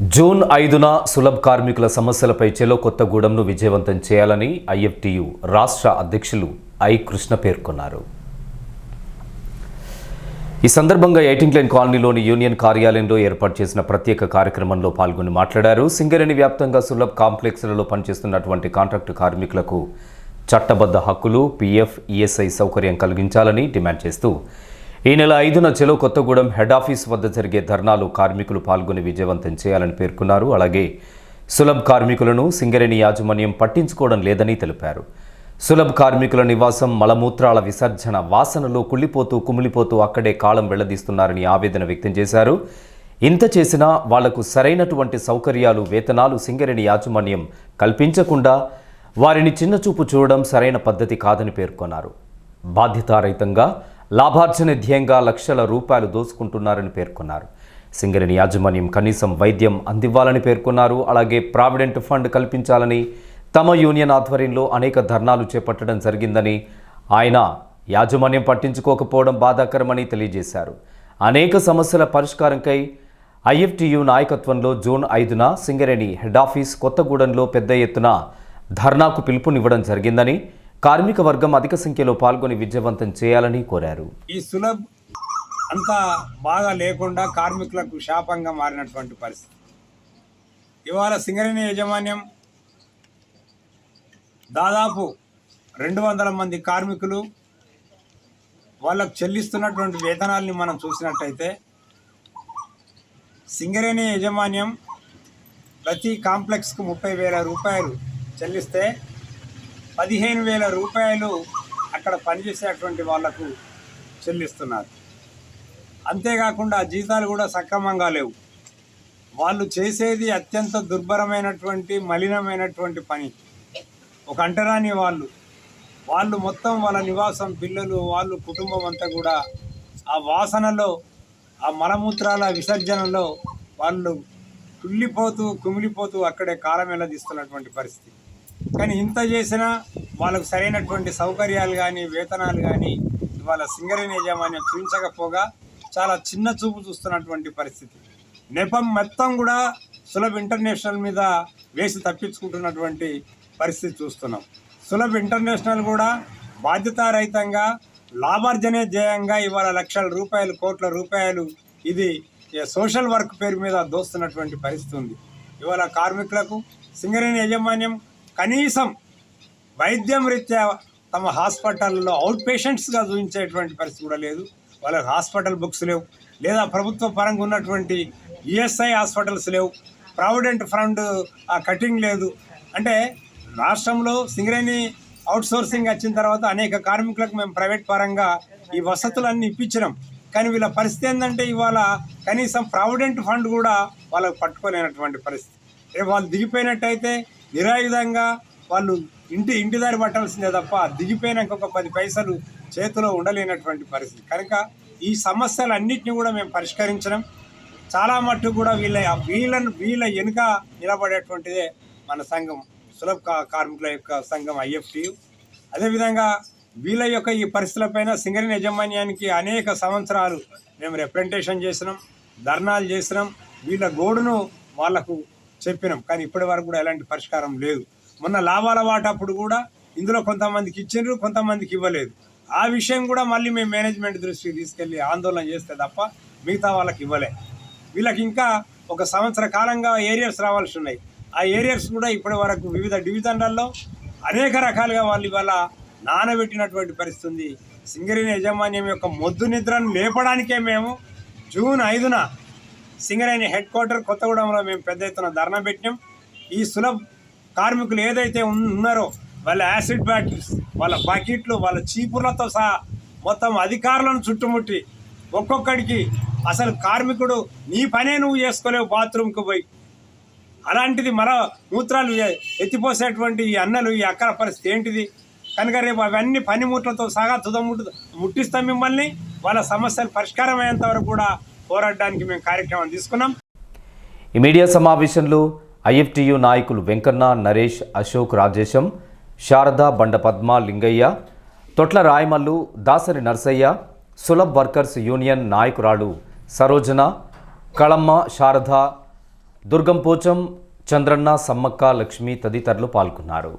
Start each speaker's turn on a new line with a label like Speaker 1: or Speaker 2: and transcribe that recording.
Speaker 1: June ఐదున సులభ్ కార్మికుల సమస్యలపై చెలో కొత్తగూడెంను విజయవంతం చేయాలని ఐఎఫ్టియు రాష్ట్ర అధ్యక్షులు ఐ కృష్ణ పేర్కొన్నారు. ఈ సందర్భంగా ఎయిటింగ్ లైన్ కాలనీలోని యూనియన్ కార్యాలయంలో ఏర్పాటు చేసిన ప్రత్యేక కార్యక్రమంలో పాల్గొని మాట్లాడారు. సింగరేణి వ్యాప్తంగా సులభ్ కాంప్లెక్స్లలో పనిచేస్తున్నటువంటి కాంట్రాక్టు కార్మికులకు చట్టబద్ధ హక్కులు పీఎఫ్ ఈఎస్ఐ సౌకర్యం కలిగించాలని డిమాండ్ చేస్తూ ఈ నెల ఐదున చెలో కొత్తగూడెం హెడ్ ఆఫీస్ వద్ద జరిగే ధర్నాలు కార్మికులు పాల్గొని విజయవంతం చేయాలని పేర్కొన్నారు. అలాగే సులభ్ కార్మికులను సింగరేణి యాజమాన్యం పట్టించుకోవడం లేదని తెలిపారు. సులభ్ కార్మికుల నివాసం మలమూత్రాల విసర్జన వాసనలో కుళ్ళిపోతూ కుమిలిపోతూ అక్కడే కాలం వెళ్ళదీస్తున్నారని ఆవేదన వ్యక్తం చేశారు. ఇంత చేసినా వాళ్ళకు సరైనటువంటి సౌకర్యాలు వేతనాలు సింగరేణి యాజమాన్యం కల్పించకుండా వారిని చిన్నచూపు చూడడం సరైన పద్ధతి కాదని పేర్కొన్నారు. బాధ్యతారహితంగా లాభార్జన ధ్యేయంగా లక్షల రూపాయలు దోచుకుంటున్నారని పేర్కొన్నారు. సింగరేణి యాజమాన్యం కనీసం వైద్యం అందివ్వాలని పేర్కొన్నారు. అలాగే ప్రావిడెంట్ ఫండ్ కల్పించాలని తమ యూనియన్ ఆధ్వర్యంలో అనేక ధర్నాలు చేపట్టడం జరిగిందని ఆయన యాజమాన్యం పట్టించుకోకపోవడం బాధాకరమని తెలియజేశారు. అనేక సమస్యల పరిష్కారంకై ఐఎఫ్టియు నాయకత్వంలో జూన్ ఐదున సింగరేణి హెడ్ ఆఫీస్ కొత్తగూడెంలో పెద్ద ఎత్తున ధర్నాకు పిలుపునివ్వడం జరిగిందని కార్మిక వర్గం అధిక సంఖ్యలో పాల్గొని విజయవంతం చేయాలని కోరారు.
Speaker 2: ఈ సులభ్ అంతా బాగా లేకుండా కార్మికులకు శాపంగా మారినటువంటి పరిస్థితి. ఇవాళ సింగరేణి యాజమాన్యం దాదాపు రెండు వందల మంది కార్మికులు వాళ్ళకు చెల్లిస్తున్నటువంటి వేతనాల్ని మనం చూసినట్టయితే సింగరేణి యాజమాన్యం ప్రతి కాంప్లెక్స్కు ముప్పై వేల రూపాయలు చెల్లిస్తే పదిహేను వేల రూపాయలు అక్కడ పనిచేసేటువంటి వాళ్ళకు చెల్లిస్తున్నారు. అంతేకాకుండా జీతాలు కూడా సక్రమంగా లేవు. వాళ్ళు చేసేది అత్యంత దుర్భరమైనటువంటి మలినమైనటువంటి పని. ఒక అంటరాని వాళ్ళు. వాళ్ళు మొత్తం వాళ్ళ నివాసం పిల్లలు వాళ్ళు కుటుంబం అంతా కూడా ఆ వాసనలో ఆ మలమూత్రాల విసర్జనలో వాళ్ళు కుళ్ళిపోతూ కుమిలిపోతూ అక్కడే కాలం తీస్తున్నటువంటి పరిస్థితి. కానీ ఇంత చేసినా వాళ్ళకు సరైనటువంటి సౌకర్యాలు కానీ వేతనాలు కానీ ఇవాళ సింగరేణి యాజమాన్యం చూపించకపోగా చాలా చిన్న చూపు చూస్తున్నటువంటి పరిస్థితి. నెపం మొత్తం కూడా సులభ ఇంటర్నేషనల్ మీద వేసి తప్పించుకుంటున్నటువంటి పరిస్థితి చూస్తున్నాం. సులభ ఇంటర్నేషనల్ కూడా బాధ్యతారహితంగా లాభార్జనే ధ్యేయంగా ఇవాళ లక్షల రూపాయలు కోట్ల రూపాయలు ఇది సోషల్ వర్క్ పేరు మీద దోస్తున్నటువంటి పరిస్థితి ఉంది. ఇవాళ కార్మికులకు సింగరేణి యాజమాన్యం కనీసం వైద్యం రీత్యా తమ హాస్పిటల్లో అవుట్ పేషెంట్స్గా చూపించేటువంటి పరిస్థితి కూడా లేదు. వాళ్ళకి హాస్పిటల్ బుక్స్ లేవు. లేదా ప్రభుత్వ పరంగా ఉన్నటువంటి ఈఎస్ఐ హాస్పిటల్స్ లేవు. ప్రావిడెంట్ ఫండ్ ఆ కటింగ్ లేదు. అంటే రాష్ట్రంలో సింగరేణి అవుట్సోర్సింగ్ వచ్చిన తర్వాత అనేక కార్మికులకు మేము ప్రైవేట్ పరంగా ఈ వసతులన్నీ ఇప్పించినాం. కానీ వీళ్ళ పరిస్థితి ఏంటంటే ఇవాళ కనీసం ప్రావిడెంట్ ఫండ్ కూడా వాళ్ళకు పట్టుకోలేనటువంటి పరిస్థితి. రేపు వాళ్ళు దిగిపోయినట్టయితే నిరాయుధంగా వాళ్ళు ఇంటి ఇంటి దారి పట్టాల్సిందే తప్ప దిగిపోయినాక ఒక పది పైసలు చేతిలో ఉండలేనటువంటి పరిస్థితి. కనుక ఈ సమస్యలన్నింటినీ కూడా మేము పరిష్కరించడం చాలా మట్టుకు కూడా వీళ్ళ వీళ్ళను వీళ్ళ వెనుక నిలబడేటువంటిదే మన సంఘం సులభ కార్మికుల యొక్క సంఘం ఐఎఫ్టీ. అదేవిధంగా వీళ్ళ యొక్క ఈ పరిస్థితులపైన సింగరేణి యాజమాన్యానికి అనేక సంవత్సరాలు మేము రిప్రజెంటేషన్ చేసినాం ధర్నాలు చేసినాం. వీళ్ళ గోడును వాళ్ళకు చెప్పినాం. కానీ ఇప్పటి వరకు కూడా ఎలాంటి పరిష్కారం లేదు. మొన్న లాభాల వాటప్పుడు కూడా ఇందులో కొంతమందికి ఇచ్చిండ్రు కొంతమందికి ఇవ్వలేదు. ఆ విషయం కూడా మళ్ళీ మేము మేనేజ్మెంట్ దృష్టికి తీసుకెళ్ళి ఆందోళన చేస్తే తప్ప మిగతా వాళ్ళకి ఇవ్వలే. వీళ్ళకి ఇంకా ఒక సంవత్సర కాలంగా ఏరియర్స్ రావాల్సి ఉన్నాయి. ఆ ఏరియర్స్ కూడా ఇప్పటి వరకు వివిధ డివిజన్లలో అనేక రకాలుగా వాళ్ళు ఇవాళ నానబెట్టినటువంటి పరిస్థితి సింగరేణి యాజమాన్యం యొక్క మొద్దు నిద్రను లేపడానికే మేము జూన్ ఐదున సింగరేణి హెడ్ క్వార్టర్ కొత్తగూడెంలో మేము పెద్ద ఎత్తున ధర్నా పెట్టినాం. ఈ సులభ కార్మికులు ఏదైతే ఉన్- ఉన్నారో వాళ్ళ యాసిడ్ బ్యాటిల్స్ వాళ్ళ బకెట్లు వాళ్ళ చీపుర్లతో సహా మొత్తం అధికారులను చుట్టుముట్టి ఒక్కొక్కడికి అసలు కార్మికుడు నీ పనే నువ్వు చేసుకోలేవు బాత్రూమ్కి పోయి. అలాంటిది మరో మూత్రాలు ఎత్తిపోసేటువంటి ఈ అన్నలు ఈ అక్కల పరిస్థితి ఏంటిది? కనుక రేపు అవన్నీ పనిముట్లతో సహా తుదముట్టు ముట్టిస్తాం మిమ్మల్ని. వాళ్ళ సమస్యలు పరిష్కారం అయ్యేంత వరకు కూడా పోరాడడానికి మేము కార్యక్రమం తీసుకున్నాం.
Speaker 1: ఈ మీడియా సమావేశంలో ఐఎఫ్టియు నాయకులు వెంకన్న నరేష్ అశోక్ రాజేశం శారద బండ పద్మ లింగయ్య తొట్ల రాయమల్లు దాసరి నర్సయ్య సులభ్ వర్కర్స్ యూనియన్ నాయకురాలు సరోజన కళమ్మ శారద దుర్గం పోచం చంద్రన్న సమ్మక్క లక్ష్మి తదితరులు పాల్గొన్నారు.